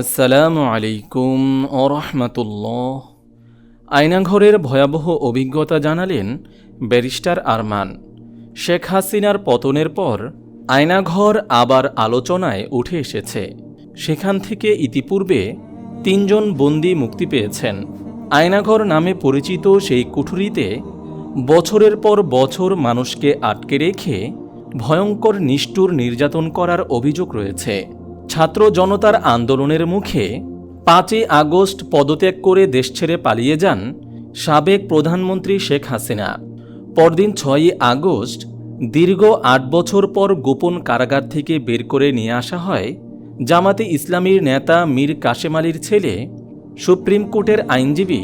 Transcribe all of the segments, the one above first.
আসসালামু আলাইকুম ওরহমতুল্লাহ আয়নাঘরের ভয়াবহ অভিজ্ঞতা জানালেন ব্যারিস্টার আরমান। শেখ হাসিনার পতনের পর আয়নাঘর আবার আলোচনায় উঠে এসেছে। সেখান থেকে ইতিপূর্বে তিনজন বন্দি মুক্তি পেয়েছেন। আয়নাঘর নামে পরিচিত সেই কুঠুরিতে বছরের পর বছর মানুষকে আটকে রেখে ভয়ঙ্কর নিষ্ঠুর নির্যাতন করার অভিযোগ রয়েছে। ছাত্র জনতার আন্দোলনের মুখে পাঁচই আগস্ট পদত্যাগ করে দেশ ছেড়ে পালিয়ে যান সাবেক প্রধানমন্ত্রী শেখ হাসিনা। পরদিন ছয়ই আগস্ট, দীর্ঘ আট বছর পর গোপন কারাগার থেকে বের করে নিয়ে আসা হয় জামাতে ইসলামীর নেতা মীর কাশেম আলীর ছেলে, সুপ্রিম কোর্টের আইনজীবী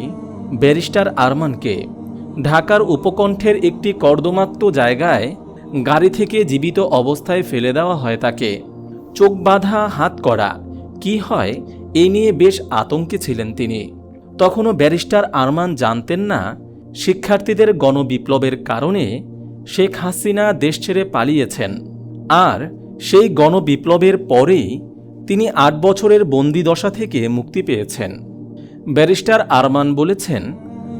ব্যারিস্টার আরমানকে। ঢাকার উপকণ্ঠের একটি কর্দমাক্ত জায়গায় গাড়ি থেকে জীবিত অবস্থায় ফেলে দেওয়া হয় তাকে। চোখ বাঁধা, হাত করা কি হয় এ নিয়ে বেশ আতঙ্কে ছিলেন তিনি। তখনও ব্যারিস্টার আরমান জানতেন না, শিক্ষার্থীদের গণবিপ্লবের কারণে শেখ হাসিনা দেশ ছেড়ে পালিয়েছেন। আর সেই গণবিপ্লবের পরেই তিনি আট বছরের বন্দিদশা থেকে মুক্তি পেয়েছেন। ব্যারিস্টার আরমান বলেছেন,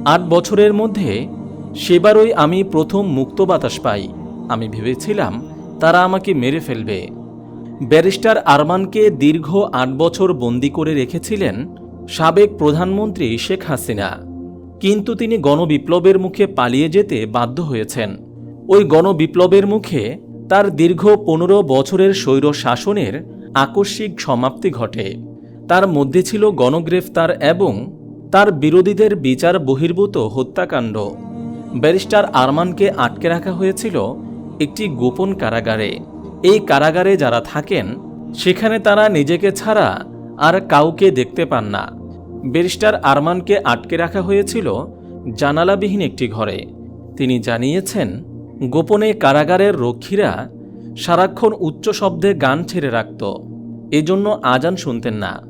আট বছরের মধ্যে সেবারই আমি প্রথম মুক্ত বাতাস পাই। আমি ভেবেছিলাম তারা আমাকে মেরে ফেলবে। ব্যারিস্টার আরমানকে দীর্ঘ আট বছর বন্দি করে রেখেছিলেন সাবেক প্রধানমন্ত্রী শেখ হাসিনা। কিন্তু তিনি গণবিপ্লবের মুখে পালিয়ে যেতে বাধ্য হয়েছেন। ওই গণবিপ্লবের মুখে তার দীর্ঘ পনেরো বছরের স্বৈর শাসনের আকস্মিক সমাপ্তি ঘটে। তার মধ্যে ছিল গণগ্রেফতার এবং তার বিরোধীদের বিচার বহির্ভূত হত্যাকাণ্ড। ব্যারিস্টার আরমানকে আটকে রাখা হয়েছিল একটি গোপন কারাগারে। এই কারাগারে যারা থাকেন, সেখানে তারা নিজেকে ছাড়া আর কাউকে দেখতে পান না। ব্যারিস্টার আরমানকে আটকে রাখা হয়েছিল জানালাবিহীন একটি ঘরে। তিনি জানিয়েছেন, গোপনে কারাগারের রক্ষীরা সারাক্ষণ উচ্চ শব্দে গান ছেড়ে রাখত। এজন্য আজান শুনতেন না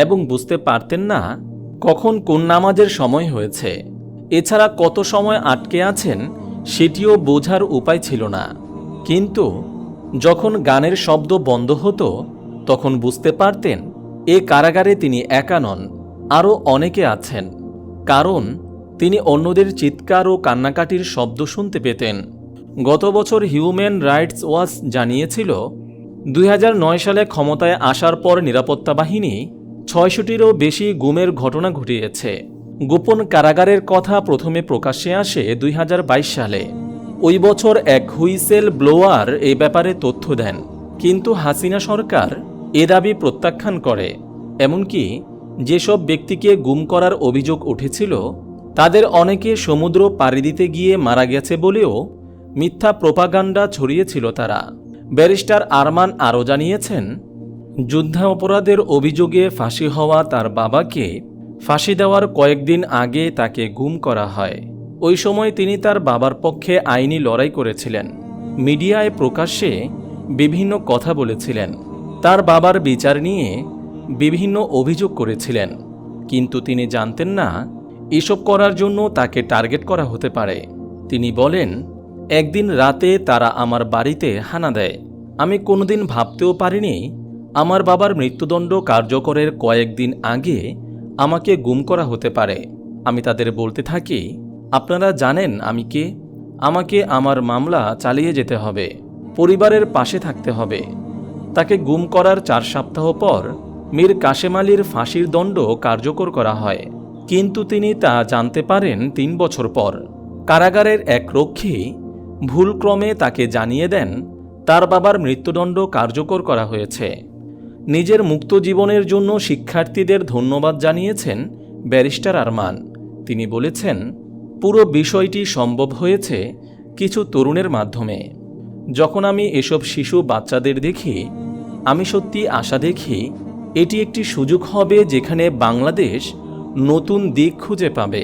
এবং বুঝতে পারতেন না কখন কোন নামাজের সময় হয়েছে। এছাড়া কত সময় আটকে আছেন, সেটিও বোঝার উপায় ছিল না। কিন্তু যখন গানের শব্দ বন্ধ হতো, তখন বুঝতে পারতেন এ কারাগারে তিনি একা নন, আরও অনেকে আছেন। কারণ, তিনি অন্যদের চিৎকার ও কান্নাকাটির শব্দ শুনতে পেতেন। গত বছর হিউম্যান রাইটস ওয়াচ জানিয়েছিল, দুই নয় সালে ক্ষমতায় আসার পর নিরাপত্তা বাহিনী ছয়শটিরও বেশি গুমের ঘটনা ঘটিয়েছে। গোপন কারাগারের কথা প্রথমে প্রকাশ্যে আসে দুই হাজার বাইশ সালে। ওই বছর এক হুইসেল ব্লোয়ার এ ব্যাপারে তথ্য দেন। কিন্তু হাসিনা সরকার এ দাবি প্রত্যাখ্যান করে। এমনকি যেসব ব্যক্তিকে গুম করার অভিযোগ উঠেছিল, তাদের অনেকে সমুদ্র পাড়ি দিতে গিয়ে মারা গেছে বলেও মিথ্যা প্রোপাগান্ডা ছড়িয়েছিল তারা। ব্যারিস্টার আরমান আরও জানিয়েছেন, যুদ্ধাপরাধের অভিযোগে ফাঁসি হওয়া তার বাবাকে ফাঁসি দেওয়ার কয়েকদিন আগে তাকে গুম করা হয়। ওই সময় তিনি তার বাবার পক্ষে আইনি লড়াই করেছিলেন। মিডিয়ায় প্রকাশ্যে বিভিন্ন কথা বলেছিলেন। তার বাবার বিচার নিয়ে বিভিন্ন অভিযোগ করেছিলেন। কিন্তু তিনি জানতেন না, এসব করার জন্য তাকে টার্গেট করা হতে পারে। তিনি বলেন, একদিন রাতে তারা আমার বাড়িতে হানা দেয়। আমি কোনোদিন ভাবতেও পারিনি, আমার বাবার মৃত্যুদণ্ড কার্যকরের কয়েকদিন আগে আমাকে গুম করা হতে পারে। আমি তাদের বলতে থাকি আপনারা জানেন আমি কে? আমাকে আমার মামলা চালিয়ে যেতে হবে। পরিবারের পাশে থাকতে হবে। তাকে গুম করার চার সপ্তাহ পর মীর কাশেম আলীর ফাঁসির দণ্ড কার্যকর করা হয়। কিন্তু তিনি তা জানতে পারেন তিন বছর পর। কারাগারের এক রক্ষী ভুলক্রমে তাকে জানিয়ে দেন, তার বাবার মৃত্যুদণ্ড কার্যকর করা হয়েছে। নিজের মুক্ত জীবনের জন্য শিক্ষার্থীদের ধন্যবাদ জানিয়েছেন ব্যারিস্টার আরমান। তিনি বলেছেন পুরো বিষয়টি সম্ভব হয়েছে কিছু তরুণের মাধ্যমে। যখন আমি এসব শিশু বাচ্চাদের দেখি, আমি সত্যি আশা দেখি এটি একটি সুযোগ হবে যেখানে বাংলাদেশ নতুন দিক খুঁজে পাবে।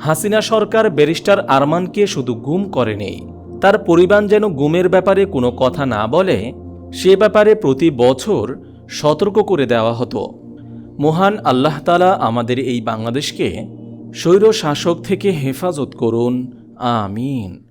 হাসিনা সরকার ব্যারিস্টার আরমানকে শুধু গুম করেনি, তার পরিবার যেন গুমের ব্যাপারে কোনো কথা না বলে, সে ব্যাপারে প্রতি বছর সতর্ক করে দেওয়া হতো। মহান আল্লাহতালা আমাদের এই বাংলাদেশকে স্বৈর শাসক থেকে হেফাজত করুন আমিন।